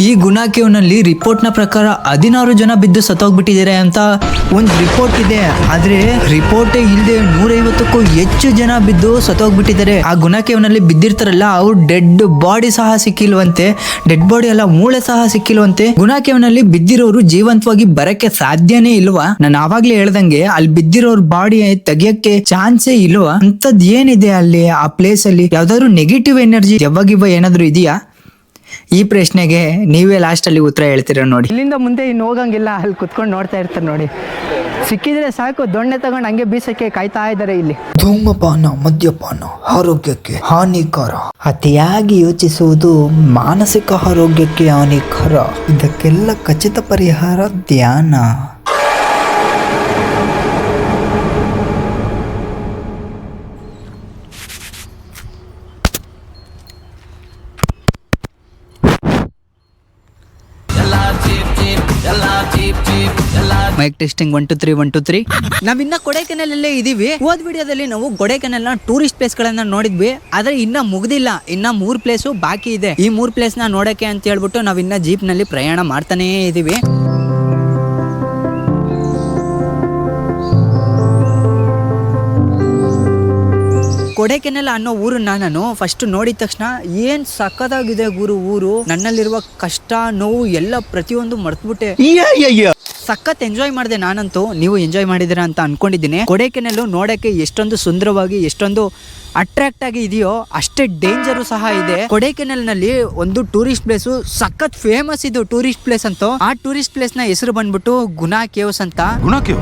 ಈ ಗುಣ ರಿಪೋರ್ಟ್ನ ಪ್ರಕಾರ ಹದಿನಾರು ಜನ ಬಿದ್ದು ಸತ್ತೋಗ್ಬಿಟ್ಟಿದ್ದಾರೆ ಅಂತ ಒಂದು ರಿಪೋರ್ಟ್ ಇದೆ. ಆದ್ರೆ ರಿಪೋರ್ಟ್ ಇಲ್ಲದೆ ನೂರೈವತ್ತಕ್ಕೂ ಹೆಚ್ಚು ಜನ ಬಿದ್ದು ಸತ್ತೋಗ್ಬಿಟ್ಟಿದ್ದಾರೆ. ಆ ಗುಣ ಕೇವ್ನಲ್ಲಿ ಬಿದ್ದಿರ್ತಾರಲ್ಲ, ಅವ್ರು ಡೆಡ್ ಬಾಡಿ ಸಹ ಸಿಕ್ಕಿಲ್ವಂತೆ. ಡೆಡ್ ಬಾಡಿ ಅಲ್ಲ, ಮೂಳೆ ಸಹ ಸಿಕ್ಕಿಲ್ವಂತೆ. ಗುಣ ಕೇವ್ನಲ್ಲಿ ಬಿದ್ದಿರೋರು ಜೀವಂತವಾಗಿ ಬರಕ್ಕೆ ಸಾಧ್ಯನೇ ಇಲ್ವಾ? ನಾನು ಆವಾಗ್ಲೇ ಹೇಳ್ದಂಗೆ, ಅಲ್ಲಿ ಬಿದ್ದಿರೋರ್ ಬಾಡಿ ತೆಗಿಯಕ್ಕೆ ಚಾನ್ಸೇ ಇಲ್ವಾ? ಅಂತದ್ ಏನಿದೆ ಅಲ್ಲಿ ಆ ಪ್ಲೇಸ್ ಅಲ್ಲಿ? ಯಾವ್ದಾದ್ರು ನೆಗೆಟಿವ್ ಎನರ್ಜಿ ಯಾವಾಗಿವ ಏನಾದ್ರು ಇದೆಯಾ? ಈ ಪ್ರಶ್ನೆಗೆ ನೀವೇ ಲಾಸ್ಟ್ ಅಲ್ಲಿ ಉತ್ತರ ಹೇಳ್ತೀರ ನೋಡಿ. ಇಲ್ಲಿಂದ ಮುಂದೆ ಇನ್ನು ಹೋಗಂಗಿಲ್ಲ ಅಲ್ಲಿ ಕುತ್ಕೊಂಡು ನೋಡ್ತಾ ಇರ್ತಾರೆ ನೋಡಿ. ಸಿಕ್ಕಿದ್ರೆ ಸಾಕು ದೊಣ್ಣೆ ತಗೊಂಡು ಹಂಗೆ ಬೀಸಕ್ಕೆ ಕಾಯ್ತಾ ಇದ್ದಾರೆ ಇಲ್ಲಿ. ಧೂಮಪಾನ ಮದ್ಯಪಾನ ಆರೋಗ್ಯಕ್ಕೆ ಹಾನಿಕರ. ಅತಿಯಾಗಿ ಯೋಚಿಸುವುದು ಮಾನಸಿಕ ಆರೋಗ್ಯಕ್ಕೆ ಹಾನಿಕರ. ಇದಕ್ಕೆಲ್ಲ ಖಚಿತ ಪರಿಹಾರ ಧ್ಯಾನ. Mic testing one two three one two three ನಾವಿನ್ನ ಅಲ್ಲೇ ಇದೀವಿ. ಹೋದ್ ವಿಡಿಯೋದಲ್ಲಿ ನಾವು ಕೊಡೈಕೆನಲ್ನ ಟೂರಿಸ್ಟ್ ಪ್ಲೇಸ್ ಗಳನ್ನ ನೋಡಿದ್ವಿ. ಆದ್ರೆ ಇನ್ನ ಮುಗ್ದಿಲ್ಲ. ಇನ್ನ ಮೂರ್ ಪ್ಲೇಸು ಬಾಕಿ ಇದೆ. ಈ ಮೂರ್ ಪ್ಲೇಸ್ನ ನೋಡಕ್ಕೆ ಅಂತ ಹೇಳ್ಬಿಟ್ಟು ಇನ್ನ ಜೀಪ್ನಲ್ಲಿ ಪ್ರಯಾಣ ಮಾಡ್ತಾನೇ ಇದೀವಿ. ಕೊಡೈಕೆನಲ್ ಅನ್ನೋ ಊರನ್ನ ನಾನು ಫಸ್ಟ್ ನೋಡಿದ ತಕ್ಷಣ ಏನ್ ಸಕ್ಕದಾಗಿದೆ ಗುರು ಊರು. ನನ್ನಲ್ಲಿರುವ ಕಷ್ಟ ನೋವು ಎಲ್ಲ ಪ್ರತಿಯೊಂದು ಮರ್ತ್ಬಿಟ್ಟೆ. ಸಖತ್ ಎಂಜಾಯ್ ಮಾಡಿದೆ ನಾನಂತೂ ನೀವು ಎಂಜಾಯ್ ಮಾಡಿದಿರ ಅಂತ ಅನ್ಕೊಂಡಿದ್ದೀನಿ. ಕೊಡೈಕೆನಲ್ಲು ನೋಡಕ್ಕೆ ಎಷ್ಟೊಂದು ಸುಂದರವಾಗಿ ಎಷ್ಟೊಂದು ಅಟ್ರಾಕ್ಟ್ ಆಗಿ ಇದೆಯೋ ಅಷ್ಟೇ ಡೇಂಜರು ಸಹ ಇದೆ. ಕೊಡೈಕೆನಲ್ನಲ್ಲಿ ಒಂದು ಟೂರಿಸ್ಟ್ ಪ್ಲೇಸು ಸಖತ್ ಫೇಮಸ್ ಇದು ಟೂರಿಸ್ಟ್ ಪ್ಲೇಸ್ ಅಂತ. ಆ ಟೂರಿಸ್ಟ್ ಪ್ಲೇಸ್ನ ಹೆಸರು ಬಂದ್ಬಿಟ್ಟು ಗುನಾ ಕೇವ್ಸ್ ಅಂತ. ಗುಣಕ್ಕೆ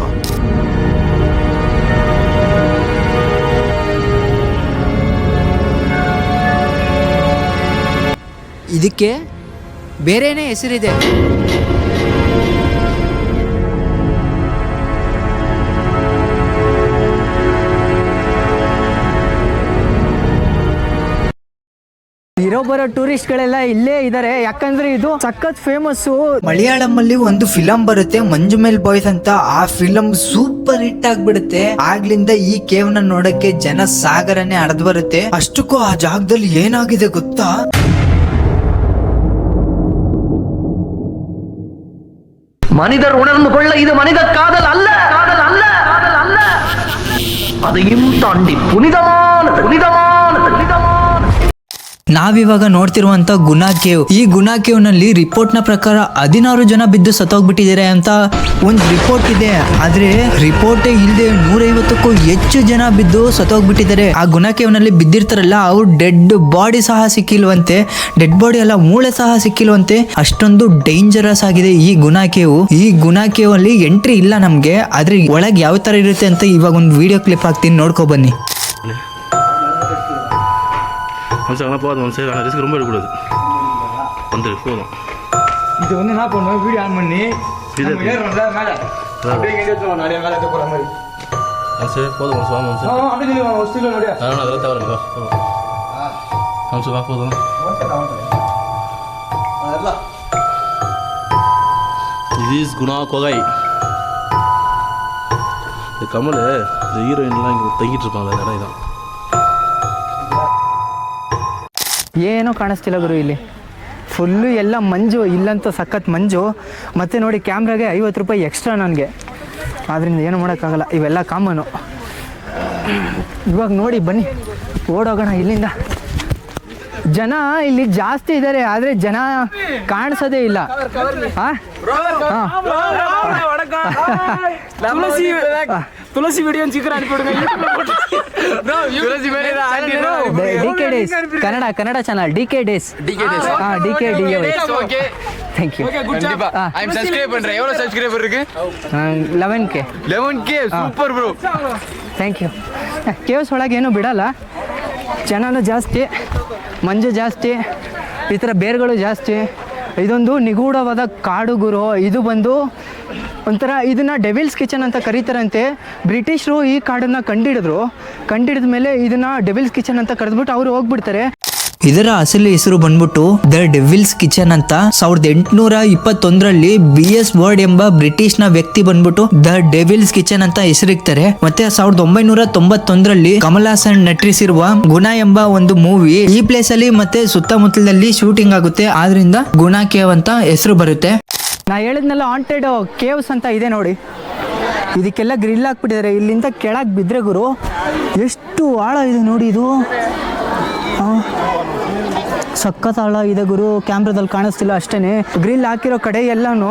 ಇದಕ್ಕೆ ಬೇರೆನೇ ಹೆಸರಿದೆ. ಇರೋ ಬರೋ ಟೂರಿಸ್ಟ್ ಗಳೆಲ್ಲ ಇಲ್ಲೇ ಇದ್ದಾರೆ ಯಾಕಂದ್ರೆ ಇದು ಸಖತ್ ಫೇಮಸ್ಸು ಮಲಯಾಳಂ ಅಲ್ಲಿ ಒಂದು ಫಿಲಂ ಬರುತ್ತೆ ಮಂಜು ಮೇಲ್ ಬಾಯ್ಸ್ ಅಂತ ಆ ಫಿಲಂ ಸೂಪರ್ ಹಿಟ್ ಆಗ್ಬಿಡುತ್ತೆ ಆಗ್ಲಿಂದ ಈ ಕೇವ್ನ ನೋಡಕ್ಕೆ ಜನ ಸಾಗರನೇ ಹರಿದು ಬರುತ್ತೆ ಅಷ್ಟಕ್ಕೂ ಆ ಜಾಗದಲ್ಲಿ ಏನಾಗಿದೆ ಗೊತ್ತಾ மனிதர் உணர்ந்து கொள்ள இது மனித காதல் அல்ல காதல் அல்ல காதல் அல்ல அதையும் தாண்டி புனிதமானது புனிதமானது புனிதமானது ನಾವಿವಾಗ ನೋಡ್ತಿರುವಂತ ಗುನಾ ಕೇವ್. ಈ ಗುನಾ ಕೇವ್ನಲ್ಲಿ ರಿಪೋರ್ಟ್ನ ಪ್ರಕಾರ ಹದಿನಾರು ಜನ ಬಿದ್ದು ಸತ್ತೋಗ್ಬಿಟ್ಟಿದ್ದಾರೆ ಅಂತ ಒಂದು ರಿಪೋರ್ಟ್ ಇದೆ. ಆದ್ರೆ ರಿಪೋರ್ಟ್ ಇಲ್ಲದೆ ನೂರೈವತ್ತಕ್ಕೂ ಹೆಚ್ಚು ಜನ ಬಿದ್ದು ಸತ್ತೋಗ್ಬಿಟ್ಟಿದ್ದಾರೆ. ಆ ಗುನಾ ಕೇವ್ನಲ್ಲಿ ಬಿದ್ದಿರ್ತಾರಲ್ಲ, ಅವ್ರು ಡೆಡ್ ಬಾಡಿ ಸಹ ಸಿಕ್ಕಿಲ್ವಂತೆ. ಡೆಡ್ ಬಾಡಿ ಅಲ್ಲ, ಮೂಳೆ ಸಹ ಸಿಕ್ಕಿಲ್ವಂತೆ. ಅಷ್ಟೊಂದು ಡೇಂಜರಸ್ ಆಗಿದೆ ಈ ಗುನಾ ಕೇವ್. ಈ ಗುನಾ ಕೇವ್ ಅಲ್ಲಿ ಎಂಟ್ರಿ ಇಲ್ಲ ನಮ್ಗೆ. ಆದ್ರೆ ಒಳಗೆ ಯಾವ ತರ ಇರುತ್ತೆ ಅಂತ ಇವಾಗ ಒಂದು ವಿಡಿಯೋ ಕ್ಲಿಪ್ ಹಾಕ್ತೀನಿ, ನೋಡ್ಕೊ ಬನ್ನಿ. அம்சாங்கெலாம் போகாத மனுஷன் அந்த ரிஸ்க் ரொம்ப எடுக்கக்கூடாது. வந்துடு போதும். இது வந்து என்ன பண்ணுவோம்? வீடியோ ஆன் பண்ணி சரி போதும் மனசு வாங்க மனசு அதெல்லாம் தேவையில்லைப்பா மனசு போதும். இது இஸ் குணா கொகை. இந்த கமல் இந்த ஹீரோயின்லாம் இங்கே தங்கிட்டு இருப்பாங்க நிறைய தான் ಏನೂ ಕಾಣಿಸ್ತಿಲ್ಲ ಗುರು ಇಲ್ಲಿ. ಫುಲ್ಲು ಎಲ್ಲ ಮಂಜು, ಇಲ್ಲಂತ ಸಖತ್ ಮಂಜು. ಮತ್ತು ನೋಡಿ ಕ್ಯಾಮ್ರಾಗೆ ಐವತ್ತು ರೂಪಾಯಿ ಎಕ್ಸ್ಟ್ರಾ ನನಗೆ. ಆದ್ದರಿಂದ ಏನು ಮಾಡೋಕ್ಕಾಗಲ್ಲ. ಇವೆಲ್ಲ ಕಾಮನು ಇವಾಗ ನೋಡಿ ಬನ್ನಿ. ಓಡೋಗೋಣ ಇಲ್ಲಿಂದ. ಜನ ಇಲ್ಲಿ ಜಾಸ್ತಿ ಇದ್ದಾರೆ, ಆದರೆ ಜನ ಕಾಣಿಸೋದೇ ಇಲ್ಲ. ತುಳಸಿ ತುಳಸಿ ವಿಡಿಯೋ ಚಿಕ್ಕ சீக்கிரம் அனுப்பிவிடுங்க Tulasi D K days Kannada Kannada channel D K days ಹಾಂ D K D thank you கண்டிப்பா ஐ எம் சப்ஸ்கிரைப் பண்றேன் எவ்வளவு சப்ஸ்கிரைபர் இருக்கு eleven K 11k super bro thank you caves ಒಳಗೆ ಏನು ಬಿಡಲ್ಲ ಜನನೂ ಜಾಸ್ತಿ ಮಂಜು ಜಾಸ್ತಿ ಈ ಥರ ಬೇರ್ಗಳು ಜಾಸ್ತಿ ಇದೊಂದು ನಿಗೂಢವಾದ ಕಾಡು ಗುರು ಇದು ಬಂದು ಒಂಥರ ಇದನ್ನ ಡೆವಿಲ್ಸ್ ಕಿಚನ್ ಅಂತ ಕರೀತಾರಂತೆ. ಬ್ರಿಟಿಷರು ಈ ಕಾಡನ್ನು ಕಂಡಿಡಿದ್ರು. ಕಂಡಿಡಿದ ಮೇಲೆ ಇದನ್ನ ಡೆವಿಲ್ಸ್ ಕಿಚನ್ ಅಂತ ಕರೆದ್ಬಿಟ್ಟು ಅವರು ಹೋಗ್ಬಿಡ್ತಾರೆ. ಇದರ ಅಸಲಿ ಹೆಸರು ಬಂದ್ಬಿಟ್ಟು ದ ಡೆವಿಲ್ಸ್ ಕಿಚನ್ ಅಂತ ಸಾವಿರದ ಎಂಟುನೂರ ಇಪ್ಪತ್ತೊಂದರಲ್ಲಿ ಬಿ ಎಸ್ ವರ್ಡ್ ಎಂಬ ಬ್ರಿಟಿಷ್ನ ವ್ಯಕ್ತಿ ಬಂದ್ಬಿಟ್ಟು ದ ಡೆವಿಲ್ಸ್ ಕಿಚನ್ ಅಂತ ಹೆಸರಿಕ್ತಾರೆ. ಮತ್ತೆ ಸಾವಿರದ ಒಂಬೈನೂರ ತೊಂಬತ್ತೊಂದರಲ್ಲಿ ಕಮಲ್ ಹಾಸನ್ ನಟಿಸಿರುವ ಗುಣ ಎಂಬ ಒಂದು ಮೂವಿ ಈ ಪ್ಲೇಸ್ ಅಲ್ಲಿ ಮತ್ತೆ ಸುತ್ತಮುತ್ತಲಲ್ಲಿ ಶೂಟಿಂಗ್ ಆಗುತ್ತೆ. ಆದ್ರಿಂದ ಗುಣ ಕೇವ್ ಅಂತ ಹೆಸರು ಬರುತ್ತೆ. ನಾ ಹೇಳಿದ್ನೆಲ್ಲ ಹಾಂಟೆಡ್ ಕೇವ್ಸ್ ಅಂತ ಇದೆ ನೋಡಿ. ಇದಕ್ಕೆಲ್ಲ ಗ್ರಿಲ್ ಹಾಕ್ಬಿಟ್ಟಿದ್ದಾರೆ ಇಲ್ಲಿಂದ ಕೆಳಗೆ ಬಿದ್ದರೆ ಗುರು, ಎಷ್ಟು ಆಳ ಇದೆ ನೋಡಿ ಇದು. ಸಖತ್ ಆಳ ಇದೆ ಗುರು. ಕ್ಯಾಮ್ರಾದಲ್ಲಿ ಕಾಣಿಸ್ತಿಲ್ಲ ಅಷ್ಟೇ ಗ್ರಿಲ್ ಹಾಕಿರೋ ಕಡೆ ಎಲ್ಲನೂ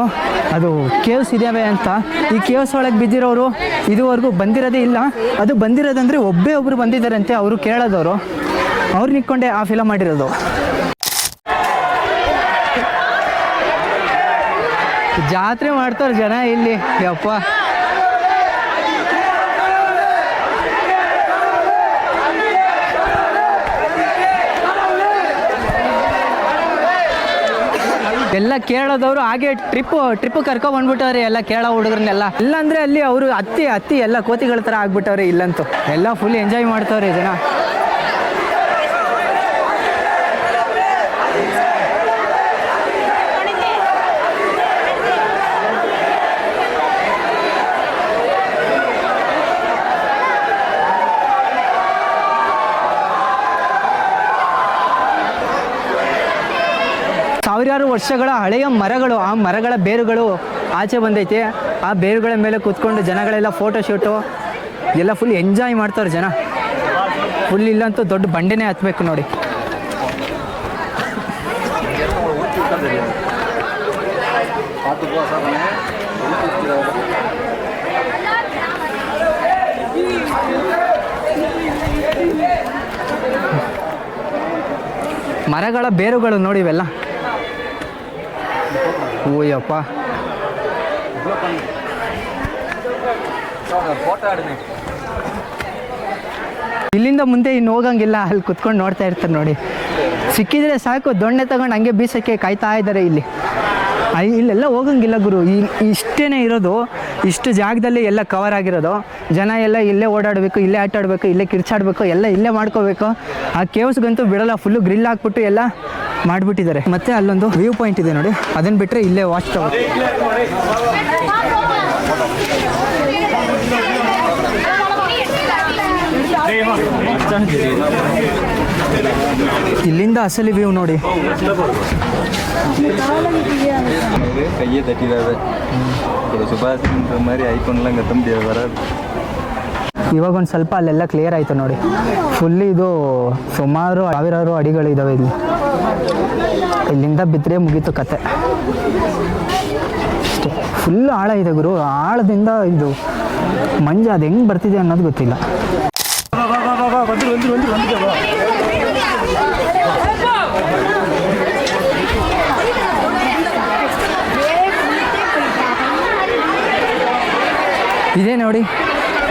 ಅದು ಕೇವ್ಸ್ ಇದ್ದಾವೆ ಅಂತ. ಈ ಕೇವ್ಸ್ ಒಳಗೆ ಬಿದ್ದಿರೋರು ಇದುವರೆಗೂ ಬಂದಿರೋದೇ ಇಲ್ಲ. ಅದು ಬಂದಿರೋದಂದ್ರೆ ಒಬ್ಬೇ ಒಬ್ಬರು ಬಂದಿದ್ದಾರಂತೆ. ಅವರು ಕೇಳೋದವರು. ಅವ್ರು ನಿಕ್ಕೊಂಡೆ ಆ ಫಿಲಮ್ ಮಾಡಿರೋದು. ಜಾತ್ರೆ ಮಾಡ್ತಾರೆ ಜನ ಇಲ್ಲಿ. ಯಪ್ಪ. ಎಲ್ಲ ಕೇಳೋದವ್ರು ಹಾಗೆ ಟ್ರಿಪ್ ಟ್ರಿಪ್ ಕರ್ಕೊ ಬಂದ್ಬಿಟ್ಟವ್ರೆ ಎಲ್ಲ ಕೇಳೋ ಹುಡುಗರನ್ನೆಲ್ಲ. ಇಲ್ಲಾಂದ್ರೆ ಅಲ್ಲಿ ಅವರು ಹತ್ತಿ ಹತ್ತಿ ಎಲ್ಲ ಕೋತಿಗಳ ಥರ ಆಗ್ಬಿಟ್ಟವ್ರೆ ಇಲ್ಲಂತೂ. ಎಲ್ಲ ಫುಲ್ ಎಂಜಾಯ್ ಮಾಡ್ತವ್ರೆ ಜನ. ಸಾವಿರಾರು ವರ್ಷಗಳ ಹಳೆಯ ಮರಗಳು, ಆ ಮರಗಳ ಬೇರುಗಳು ಆಚೆ ಬಂದೈತೆ. ಆ ಬೇರುಗಳ ಮೇಲೆ ಕೂತ್ಕೊಂಡು ಜನಗಳೆಲ್ಲ ಫೋಟೋ ಶೂಟು ಎಲ್ಲ ಫುಲ್ ಎಂಜಾಯ್ ಮಾಡ್ತಾರೆ ಜನ. ಫುಲ್ ಇಲ್ಲಂತೂ ದೊಡ್ಡ ಬಂಡೆನೇ ಹತ್ಬೇಕು ನೋಡಿ. ಮರಗಳ ಬೇರುಗಳು ನೋಡಿ ಇವೆಲ್ಲ. ಓಯಪ್ಪ. ಇಲ್ಲಿಂದ ಮುಂದೆ ಇನ್ನು ಹೋಗಂಗಿಲ್ಲ, ಅಲ್ಲಿ ಕುತ್ಕೊಂಡು ನೋಡ್ತಾ ಇರ್ತಾರೆ ನೋಡಿ. ಸಿಕ್ಕಿದ್ರೆ ಸಾಕು, ದೊಣ್ಣೆ ತಗೊಂಡು ಹಂಗೆ ಬೀಸಕ್ಕೆ ಕಾಯ್ತಾ ಇದ್ದಾರೆ ಇಲ್ಲಿ. ಇಲ್ಲೆಲ್ಲ ಹೋಗಂಗಿಲ್ಲ ಗುರು. ಇಷ್ಟೇನೆ ಇರೋದು. ಇಷ್ಟು ಜಾಗದಲ್ಲಿ ಎಲ್ಲ ಕವರ್ ಆಗಿರೋದು. ಜನ ಎಲ್ಲ ಇಲ್ಲೇ ಓಡಾಡಬೇಕು, ಇಲ್ಲೇ ಆಟ ಆಡಬೇಕು, ಇಲ್ಲೇ ಕಿರ್ಚಾಡಬೇಕು, ಎಲ್ಲ ಇಲ್ಲೇ ಮಾಡ್ಕೋಬೇಕು. ಆ ಕೇವ್ಸ್ಗಂತೂ ಬಿಡಲ್ಲ ಫುಲ್ಲು ಗ್ರಿಲ್ ಹಾಕ್ಬಿಟ್ಟು ಎಲ್ಲ ಮಾಡಿಬಿಟ್ಟಿದ್ದಾರೆ. ಮತ್ತೆ ಅಲ್ಲೊಂದು ವ್ಯೂ ಪಾಯಿಂಟ್ ಇದೆ ನೋಡಿ. ಅದನ್ನು ಬಿಟ್ಟರೆ ಇಲ್ಲೇ ವಾಚ್ ಟವರ್ ಇಲ್ಲಿಂದ ಅಸಲಿ ವ್ಯೂ ನೋಡಿ. கையே தட்டிடாத ஒரு சுபாஷின்ற மாதிரி ஐஃபோன்லாம் கத்த முடியாது வராது ಇವಾಗ ಒಂದು ಸ್ವಲ್ಪ ಅಲ್ಲೆಲ್ಲ ಕ್ಲಿಯರ್ ಆಯಿತು ನೋಡಿ ಫುಲ್ ಇದು ಸುಮಾರು ಸಾವಿರಾರು ಅಡಿಗಳು ಇದ್ದಾವೆ ಇಲ್ಲಿ ಇಲ್ಲಿಂದ ಬಿದ್ದರೆ ಮುಗೀತು ಕತೆ ಅಷ್ಟೇ ಫುಲ್ ಆಳ ಇದೆ ಗುರು ಆಳದಿಂದ ಇದು ಮಂಜು ಅದು ಹೆಂಗೆ ಬರ್ತಿದೆ ಅನ್ನೋದು ಗೊತ್ತಿಲ್ಲ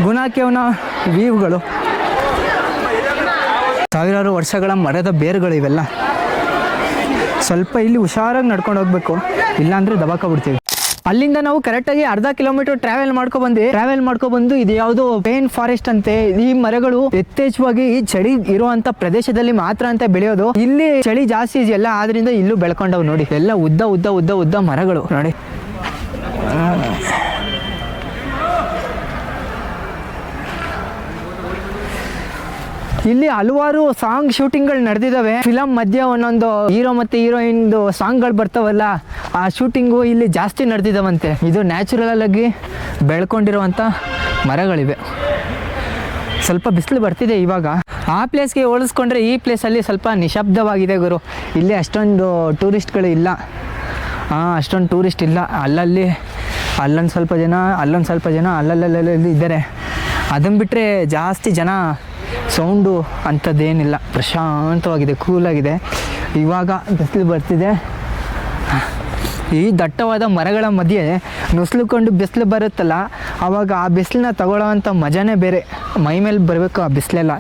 ಗುಣಾಕ್ಯವನ ವೀವ್ಗಳು ಸಾವಿರಾರು ವರ್ಷಗಳ ಮರದ ಬೇರುಗಳು ಇವೆಲ್ಲ ಸ್ವಲ್ಪ ಇಲ್ಲಿ ಹುಷಾರಾಗಿ ನಡ್ಕೊಂಡು ಹೋಗ್ಬೇಕು. ಇಲ್ಲಾಂದ್ರೆ ದಬಾಕ ಬಿಡ್ತೀವಿ. ಅಲ್ಲಿಂದ ನಾವು ಕರೆಕ್ಟಾಗಿ ಅರ್ಧ ಕಿಲೋಮೀಟರ್ ಟ್ರಾವೆಲ್ ಮಾಡ್ಕೊ ಬಂದ್ವಿ. ಟ್ರಾವೆಲ್ ಮಾಡ್ಕೊ ಬಂದು ಇದು ಯಾವುದು ಪೇನ್ ಫಾರೆಸ್ಟ್ ಅಂತೆ. ಈ ಮರಗಳು ಯಥೇಚ್ಛವಾಗಿ ಈ ಚಳಿ ಇರುವಂತ ಪ್ರದೇಶದಲ್ಲಿ ಮಾತ್ರ ಅಂತ ಬೆಳೆಯೋದು. ಇಲ್ಲಿ ಚಳಿ ಜಾಸ್ತಿ ಇದೆಯಲ್ಲ, ಆದ್ರಿಂದ ಇಲ್ಲೂ ಬೆಳ್ಕೊಂಡವ್ ನೋಡಿ. ಎಲ್ಲ ಉದ್ದ ಉದ್ದ ಉದ್ದ ಉದ್ದ ಮರಗಳು ನೋಡಿ. ಇಲ್ಲಿ ಹಲವಾರು ಸಾಂಗ್ ಶೂಟಿಂಗ್ಗಳು ನಡೆದಿದ್ದಾವೆ ಫಿಲಂ ಮಧ್ಯೆ ಒಂದೊಂದು ಹೀರೋ ಮತ್ತೆ ಹೀರೋಯಿನ್ದು ಸಾಂಗ್ಗಳು ಬರ್ತಾವಲ್ಲ, ಆ ಶೂಟಿಂಗು ಇಲ್ಲಿ ಜಾಸ್ತಿ ನಡೆದಿದ್ದಾವಂತೆ ಇದು ನ್ಯಾಚುರಲ್ ಆಗಿ ಬೆಳ್ಕೊಂಡಿರುವಂಥ ಮರಗಳಿವೆ. ಸ್ವಲ್ಪ ಬಿಸಿಲು ಬರ್ತಿದೆ ಇವಾಗ. ಆ ಪ್ಲೇಸ್ಗೆ ಹೋಲಿಸ್ಕೊಂಡ್ರೆ ಈ ಪ್ಲೇಸಲ್ಲಿ ಸ್ವಲ್ಪ ನಿಶಬ್ದವಾಗಿದೆ ಗುರು. ಇಲ್ಲಿ ಅಷ್ಟೊಂದು ಟೂರಿಸ್ಟ್ಗಳು ಇಲ್ಲ. ಹಾಂ ಅಷ್ಟೊಂದು ಟೂರಿಸ್ಟ್ ಇಲ್ಲ. ಅಲ್ಲಲ್ಲಿ ಅಲ್ಲೊಂದು ಸ್ವಲ್ಪ ಜನ, ಅಲ್ಲೊಂದು ಸ್ವಲ್ಪ ಜನ ಅಲ್ಲಲ್ಲಲ್ಲಿ ಇದ್ದಾರೆ. ಅದನ್ನು ಬಿಟ್ಟರೆ ಜಾಸ್ತಿ ಜನ ಸೌಂಡು ಅಂಥದ್ದೇನಿಲ್ಲ. ಪ್ರಶಾಂತವಾಗಿದೆ, ಕೂಲಾಗಿದೆ. ಇವಾಗ ಬಿಸಿಲು ಬರ್ತಿದೆ. ಈ ದಟ್ಟವಾದ ಮರಗಳ ಮಧ್ಯೆ ನುಸ್ಲುಕೊಂಡು ಬಿಸಿಲು ಬರುತ್ತಲ್ಲ ಆವಾಗ ಆ ಬಿಸಿಲನ್ನ ತಗೊಳ್ಳೋವಂಥ ಮಜಾನೇ ಬೇರೆ. ಮೈ ಮೇಲೆ ಬರಬೇಕು ಆ ಬಿಸಿಲೆಲ್ಲ.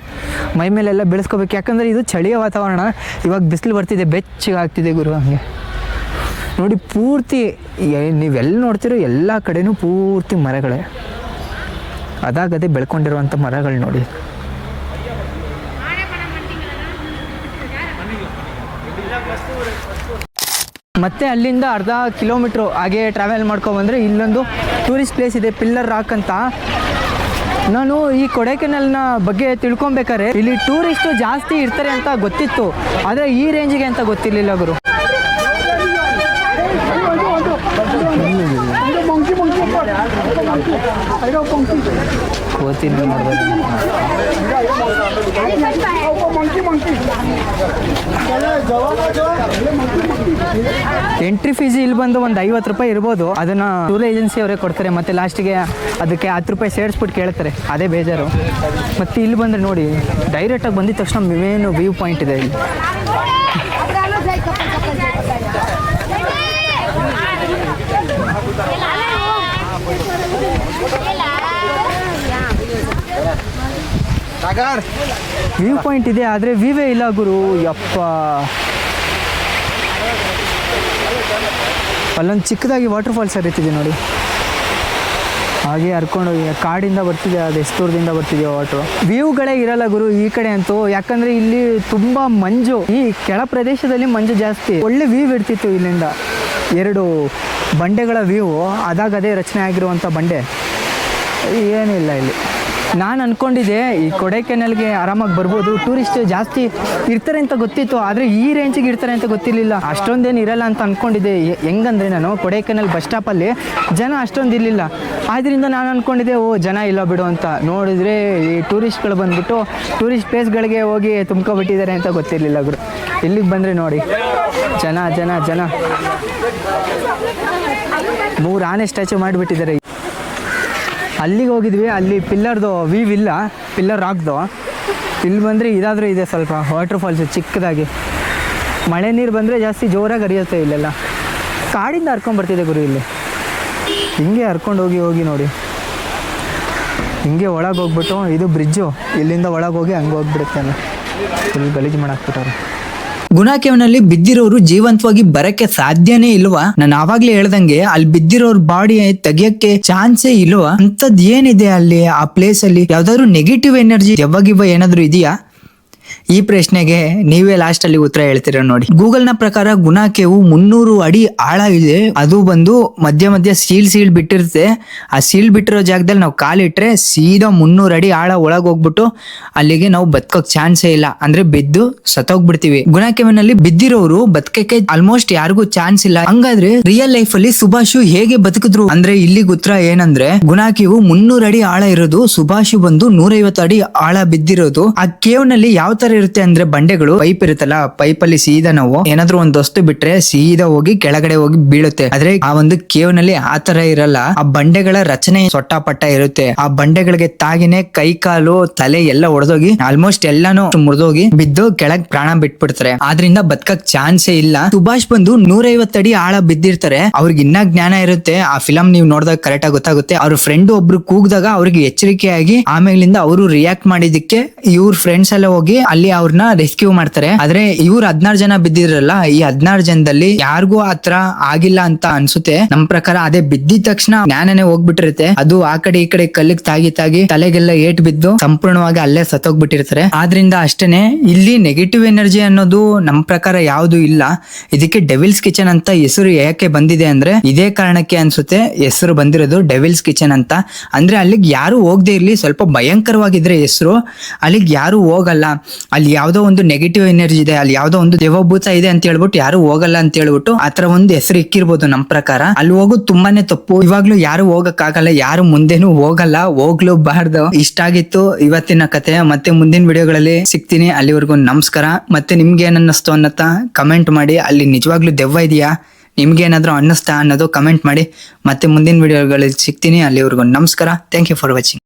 ಮೈ ಮೇಲೆಲ್ಲ ಬೆಳೆಸ್ಕೋಬೇಕು. ಯಾಕಂದರೆ ಇದು ಚಳಿಯ ವಾತಾವರಣ. ಇವಾಗ ಬಿಸಿಲು ಬರ್ತಿದೆ, ಬೆಚ್ಚಗೆ ಆಗ್ತಿದೆ ಗುರು ಹಂಗೆ. ನೋಡಿ, ಪೂರ್ತಿ ನೀವೆಲ್ಲ ನೋಡ್ತಿರೋ ಎಲ್ಲ ಕಡೆನೂ ಪೂರ್ತಿ ಮರಗಳೇ. ಅದಾಗದೆ ಬೆಳ್ಕೊಂಡಿರುವಂಥ ಮರಗಳು ನೋಡಿ. ಮತ್ತೆ ಅಲ್ಲಿಂದ ಅರ್ಧ ಕಿಲೋಮೀಟ್ರು ಹಾಗೆ ಟ್ರಾವೆಲ್ ಮಾಡ್ಕೊಬಂದರೆ ಇಲ್ಲೊಂದು ಟೂರಿಸ್ಟ್ ಪ್ಲೇಸ್ ಇದೆ ಪಿಲ್ಲರ್ ರಾಕ್ ಅಂತ. ನಾನು ಈ ಕೊಡೈಕೆನಲ್ನ ಬಗ್ಗೆ ತಿಳ್ಕೊಬೇಕಾರೆ ಇಲ್ಲಿ ಟೂರಿಸ್ಟ್ ಜಾಸ್ತಿ ಇರ್ತಾರೆ ಅಂತ ಗೊತ್ತಿತ್ತು ಆದರೆ ಈ ರೇಂಜಿಗೆ ಅಂತ ಗೊತ್ತಿರಲಿಲ್ಲ ಗುರು. ಓದ್ತೀನಿ ಎಂಟ್ರಿ ಫೀಸ್ ಇಲ್ಲಿ ಬಂದು ಒಂದು ಐವತ್ತು ರೂಪಾಯಿ ಇರ್ಬೋದು. ಅದನ್ನ ಟೂರ್ ಏಜೆನ್ಸಿ ಅವರೇ ಕೊಡ್ತಾರೆ ಮತ್ತೆ ಲಾಸ್ಟಿಗೆ ಅದಕ್ಕೆ ಹತ್ತು ರೂಪಾಯಿ ಸೇರಿಸ್ಬಿಟ್ಟು ಕೇಳ್ತಾರೆ. ಅದೇ ಬೇಜಾರು. ಮತ್ತೆ ಇಲ್ಲಿ ಬಂದರೆ ನೋಡಿ ಡೈರೆಕ್ಟಾಗಿ ಬಂದಿದ ತಕ್ಷಣ ಮೇನು ವ್ಯೂ ಪಾಯಿಂಟ್ ಇದೆ ಇಲ್ಲಿ. ವ್ಯೂ ಪಾಯಿಂಟ್ ಇದೆ ಆದರೆ ವಿವೇ ಇಲ್ಲ ಗುರು. ಯಪ್ಪ. ಅಲ್ಲೊಂದು ಚಿಕ್ಕದಾಗಿ ವಾಟರ್ ಫಾಲ್ಸ್ ಹರಿತಿದೆ ನೋಡಿ. ಹಾಗೆ ಹರ್ಕೊಂಡು ಹೋಗಿ ಕಾಡಿಂದ ಬರ್ತಿದೆ, ಅದು ಎಷ್ಟು ದೂರದಿಂದ ಬರ್ತಿದೆಯೋ ವಾಟ್ರು ವ್ಯೂಗಳೇ ಇರಲ್ಲ ಗುರು ಈ ಕಡೆ ಅಂತೂ. ಯಾಕಂದ್ರೆ ಇಲ್ಲಿ ತುಂಬಾ ಮಂಜು. ಈ ಕೆಳ ಪ್ರದೇಶದಲ್ಲಿ ಮಂಜು ಜಾಸ್ತಿ. ಒಳ್ಳೆ ವ್ಯೂ ಇರ್ತಿತ್ತು ಇಲ್ಲಿಂದ. ಎರಡು ಬಂಡೆಗಳ ವ್ಯೂ ಅದಾಗದೇ ರಚನೆ ಆಗಿರುವಂಥ ಬಂಡೆ. ಏನಿಲ್ಲ ಇಲ್ಲಿ. ನಾನು ಅನ್ಕೊಂಡಿದ್ದೆ, ಈ ಕೊಡೈಕೆನಲ್ಗೆ ಆರಾಮಾಗಿ ಬರ್ಬೋದು. ಟೂರಿಸ್ಟ್ ಜಾಸ್ತಿ ಇರ್ತಾರೆ ಅಂತ ಗೊತ್ತಿತ್ತು, ಆದರೆ ಈ ರೇಂಜಿಗೆ ಇರ್ತಾರೆ ಅಂತ ಗೊತ್ತಿರಲಿಲ್ಲ. ಅಷ್ಟೊಂದೇನು ಇರಲ್ಲ ಅಂತ ಅನ್ಕೊಂಡಿದ್ದೆ. ಹೆಂಗಂದ್ರೆ ನಾನು ಕೊಡೈಕೆನಲ್ ಬಸ್ ಸ್ಟಾಪಲ್ಲಿ ಜನ ಅಷ್ಟೊಂದು ಇರಲಿಲ್ಲ. ಆದ್ದರಿಂದ ನಾನು ಅನ್ಕೊಂಡಿದ್ದೆ, ಓ, ಜನ ಇಲ್ಲ ಬಿಡು ಅಂತ. ನೋಡಿದ್ರೆ ಈ ಟೂರಿಸ್ಟ್ಗಳು ಬಂದ್ಬಿಟ್ಟು ಟೂರಿಸ್ಟ್ ಪ್ಲೇಸ್ಗಳಿಗೆ ಹೋಗಿ ತುಂಬ್ಕೊಬಿಟ್ಟಿದ್ದಾರೆ ಅಂತ ಗೊತ್ತಿರಲಿಲ್ಲ ಗುರು. ಇಲ್ಲಿಗೆ ಬಂದರೆ ನೋಡಿ. ಜನ ಜನ ಜನ. ಮೂರು ಆನೆ ಸ್ಟ್ಯಾಚು ಮಾಡಿಬಿಟ್ಟಿದ್ದಾರೆ. ಅಲ್ಲಿಗೆ ಹೋಗಿದ್ವಿ, ಅಲ್ಲಿ ಪಿಲ್ಲರ್ದು ವೀವ್ ಇಲ್ಲ, ಪಿಲ್ಲರ್ ಹಾಕ್ದು ಇಲ್ಲಿ ಬಂದರೆ ಇದಾದರೂ ಇದೆ ಸ್ವಲ್ಪ ವಾಟರ್ ಫಾಲ್ಸ್ ಚಿಕ್ಕದಾಗಿ. ಮಳೆ ನೀರು ಬಂದರೆ ಜಾಸ್ತಿ ಜೋರಾಗಿ ಹರಿಯುತ್ತೆ ಇಲ್ಲೆಲ್ಲ. ಕಾಡಿಂದ ಹರ್ಕೊಂಡ್ಬರ್ತಿದೆ ಗುರು ಇಲ್ಲಿ. ಹಿಂಗೆ ಹರ್ಕೊಂಡು ಹೋಗಿ ಹೋಗಿ ನೋಡಿ. ಹಿಂಗೆ ಒಳಗೆ ಹೋಗ್ಬಿಟ್ಟು, ಇದು ಬ್ರಿಡ್ಜು ಇಲ್ಲಿಂದ ಒಳಗೆ ಹೋಗಿ ಹಂಗೆ ಹೋಗ್ಬಿಡುತ್ತೆ. ಫುಲ್ ಗಲೀಜು ಮಾಡಾಕ್ಬಿಟ್ಟವ್ರು. ಗುಣ ಕೇವ್ನಲ್ಲಿ ಬಿದ್ದಿರೋರು ಜೀವಂತವಾಗಿ ಬರಕ್ಕೆ ಸಾಧ್ಯನೇ ಇಲ್ವಾ? ನಾನು ಆವಾಗ್ಲೇ ಹೇಳ್ದಂಗೆ ಅಲ್ಲಿ ಬಿದ್ದಿರೋರ್ ಬಾಡಿ ತೆಗಿಯಕ್ಕೆ ಚಾನ್ಸೇ ಇಲ್ವಾ? ಅಂತದ್ ಏನಿದೆ ಅಲ್ಲಿ ಆ ಪ್ಲೇಸ್ ಅಲ್ಲಿ? ಯಾವ್ದಾದ್ರು ನೆಗೆಟಿವ್ ಎನರ್ಜಿ ಯಾವಾಗಿವ ಏನಾದ್ರು ಇದೆಯಾ? ಈ ಪ್ರಶ್ನೆಗೆ ನೀವೇ ಲಾಸ್ಟ್ ಅಲ್ಲಿ ಉತ್ತರ ಹೇಳ್ತೀರ ನೋಡಿ. ಗೂಗಲ್ನ ಪ್ರಕಾರ ಗುಣ ಕೇವು ಮುನ್ನೂರು ಅಡಿ ಆಳ ಇದೆ ಅದು ಬಂದು ಮಧ್ಯ ಮಧ್ಯ ಸೀಲ್ ಸೀಲ್ ಬಿಟ್ಟಿರುತ್ತೆ. ಆ ಸೀಲ್ ಬಿಟ್ಟಿರೋ ಜಾಗದಲ್ಲಿ ನಾವು ಕಾಲಿಟ್ರೆ ಸೀದಾ ಮುನ್ನೂರು ಅಡಿ ಆಳ ಒಳಗ್ ಹೋಗ್ಬಿಟ್ಟು ಅಲ್ಲಿಗೆ ನಾವು ಬದುಕೋಕ್ ಚಾನ್ಸೇ ಇಲ್ಲ. ಅಂದ್ರೆ ಬಿದ್ದು ಸತ್ತೋಗ್ಬಿಡ್ತೀವಿ. ಗುಣ ಕೇವಿನಲ್ಲಿ ಬಿದ್ದಿರೋರು ಬದುಕಕ್ಕೆ ಆಲ್ಮೋಸ್ಟ್ ಯಾರಿಗೂ ಚಾನ್ಸ್ ಇಲ್ಲ. ಹಂಗಾದ್ರೆ ರಿಯಲ್ ಲೈಫ್ ಅಲ್ಲಿ ಸುಭಾಷು ಹೇಗೆ ಬದುಕಿದ್ರು? ಅಂದ್ರೆ ಇಲ್ಲಿ ಉತ್ತರ ಏನಂದ್ರೆ ಗುಣ ಕೇವು ಮುನ್ನೂರು ಅಡಿ ಆಳ ಇರೋದು, ಸುಭಾಷು ಬಂದು ನೂರೈವತ್ತು ಅಡಿ ಆಳ ಬಿದ್ದಿರೋದು. ಆ ಕೇವ್ನಲ್ಲಿ ಯಾವ ತರ ಇರುತ್ತೆ ಅಂದ್ರೆ ಬಂಡೆಗಳು, ಪೈಪ್ ಇರುತ್ತಲ್ಲ ಪೈಪ್ ಅಲ್ಲಿ ಸೀದಾ ನಾವು ಏನಾದ್ರು ಒಂದ್ ವಸ್ತು ಬಿಟ್ರೆ ಸೀದಾ ಹೋಗಿ ಕೆಳಗಡೆ ಹೋಗಿ ಬೀಳುತ್ತೆ. ಆದ್ರೆ ಆ ಒಂದು ಕೇವ್ನಲ್ಲಿ ಆ ತರ ಇರಲ್ಲ. ಆ ಬಂಡೆಗಳ ರಚನೆ ಸೊಟ್ಟಾಪಟ್ಟ ಇರುತ್ತೆ. ಆ ಬಂಡೆಗಳಿಗೆ ತಾಗಿನೇ ಕೈ, ಕಾಲು, ತಲೆ ಎಲ್ಲ ಒಡೆದೋಗಿ ಆಲ್ಮೋಸ್ಟ್ ಎಲ್ಲಾನು ಮುರಿದೋಗಿ ಬಿದ್ದು ಕೆಳಗ್ ಪ್ರಾಣ ಬಿಟ್ಬಿಡ್ತಾರೆ. ಆದ್ರಿಂದ ಬದುಕಕ್ ಚಾನ್ಸೇ ಇಲ್ಲ. ಸುಭಾಷ್ ಬಂದು ನೂರೈವತ್ತು ಅಡಿ ಆಳ ಬಿದ್ದಿರ್ತಾರೆ. ಅವ್ರಿಗೆ ಇನ್ನ ಜ್ಞಾನ ಇರುತ್ತೆ. ಆ ಫಿಲಂ ನೀವು ನೋಡಿದಾಗ ಕರೆಕ್ಟ್ ಆಗಿ ಗೊತ್ತಾಗುತ್ತೆ. ಅವ್ರ ಫ್ರೆಂಡ್ ಒಬ್ರು ಕೂಗ್ದಾಗ ಅವ್ರಿಗೆ ಎಚ್ಚರಿಕೆಯಾಗಿ ಆಮೇಲಿಂದ ಅವರು ರಿಯಾಕ್ಟ್ ಮಾಡಿದಕ್ಕೆ ಇವ್ರ ಫ್ರೆಂಡ್ಸ್ ಎಲ್ಲ ಹೋಗಿ ಅಲ್ಲಿ ಅವ್ರನ್ನ ರೆಸ್ಕ್ಯೂ ಮಾಡ್ತಾರೆ. ಆದ್ರೆ ಇವ್ರು ಹದ್ನಾರು ಜನ ಬಿದ್ದಿದ್ರಲ್ಲ, ಈ ಹದ್ನಾರು ಜನದಲ್ಲಿ ಯಾರಿಗೂ ಆತರ ಆಗಿಲ್ಲ ಅಂತ ಅನ್ಸುತ್ತೆ. ನಮ್ ಪ್ರಕಾರ ಅದೇ ಬಿದ್ದಿದ ತಕ್ಷಣ ಜ್ಞಾನನೇ ಹೋಗ್ಬಿಟ್ಟಿರುತ್ತೆ. ಅದು ಆ ಕಡೆ ಈ ಕಡೆ ಕಲ್ಲಿಗೆ ತಾಗಿ ತಾಗಿ ತಲೆಗೆಲ್ಲ ಏಟ್ ಬಿದ್ದು ಸಂಪೂರ್ಣವಾಗಿ ಅಲ್ಲೇ ಸತ್ತೋಗ್ಬಿಟ್ಟಿರ್ತಾರೆ. ಆದ್ರಿಂದ ಅಷ್ಟೇನೆ ಇಲ್ಲಿ ನೆಗೆಟಿವ್ ಎನರ್ಜಿ ಅನ್ನೋದು ನಮ್ ಪ್ರಕಾರ ಯಾವುದು ಇಲ್ಲ. ಇದಕ್ಕೆ ಡೆವಿಲ್ಸ್ ಕಿಚನ್ ಅಂತ ಹೆಸರು ಯಾಕೆ ಬಂದಿದೆ ಅಂದ್ರೆ ಇದೇ ಕಾರಣಕ್ಕೆ ಅನ್ಸುತ್ತೆ. ಹೆಸರು ಬಂದಿರೋದು ಡೆವಿಲ್ಸ್ ಕಿಚನ್ ಅಂತ. ಅಂದ್ರೆ ಅಲ್ಲಿಗೆ ಯಾರು ಹೋಗದೆ ಇರ್ಲಿ, ಸ್ವಲ್ಪ ಭಯಂಕರವಾಗಿದ್ರೆ ಹೆಸರು. ಅಲ್ಲಿಗೆ ಯಾರು ಹೋಗಲ್ಲ. ಅಲ್ಲಿ ಯಾವ್ದೋ ಒಂದು ನೆಗೆಟಿವ್ ಎನರ್ಜಿ ಇದೆ, ಅಲ್ಲಿ ಯಾವ್ದೋ ಒಂದು ದೇವಭೂತ ಇದೆ ಅಂತ ಹೇಳ್ಬಿಟ್ಟು ಯಾರು ಹೋಗಲ್ಲ ಅಂತ ಹೇಳ್ಬಿಟ್ಟು ಆತರ ಒಂದು ಹೆಸರು ಇಕ್ಕಿರ್ಬೋದು ನಮ್ ಪ್ರಕಾರ. ಅಲ್ಲಿ ಹೋಗೋದು ತುಂಬಾನೇ ತಪ್ಪು. ಇವಾಗ್ಲೂ ಯಾರು ಹೋಗಕ್ ಆಗಲ್ಲ ಯಾರು ಮುಂದೆನೂ ಹೋಗಲ್ಲ, ಹೋಗ್ಲೂಬಾರ್ದು. ಇಷ್ಟ ಆಗಿತ್ತು ಇವತ್ತಿನ ಕತೆ. ಮತ್ತೆ ಮುಂದಿನ ವಿಡಿಯೋಗಳಲ್ಲಿ ಸಿಗ್ತೀನಿ. ಅಲ್ಲಿವರೆಗೂ ನಮಸ್ಕಾರ. ಮತ್ತೆ ನಿಮ್ಗೆ ಏನ್ ಅನ್ನಿಸ್ತು ಅನ್ನತ್ತ ಕಮೆಂಟ್ ಮಾಡಿ. ಅಲ್ಲಿ ನಿಜವಾಗ್ಲೂ ದೆವ್ವ ಇದೆಯಾ? ನಿಮ್ಗೆ ಏನಾದ್ರೂ ಅನ್ನಿಸ್ತಾ ಅನ್ನೋದು ಕಮೆಂಟ್ ಮಾಡಿ. ಮತ್ತೆ ಮುಂದಿನ ವಿಡಿಯೋಗಳಲ್ಲಿ ಸಿಗ್ತೀನಿ. ಅಲ್ಲಿವರೆಗೂ ನಮಸ್ಕಾರ. Thank you for watching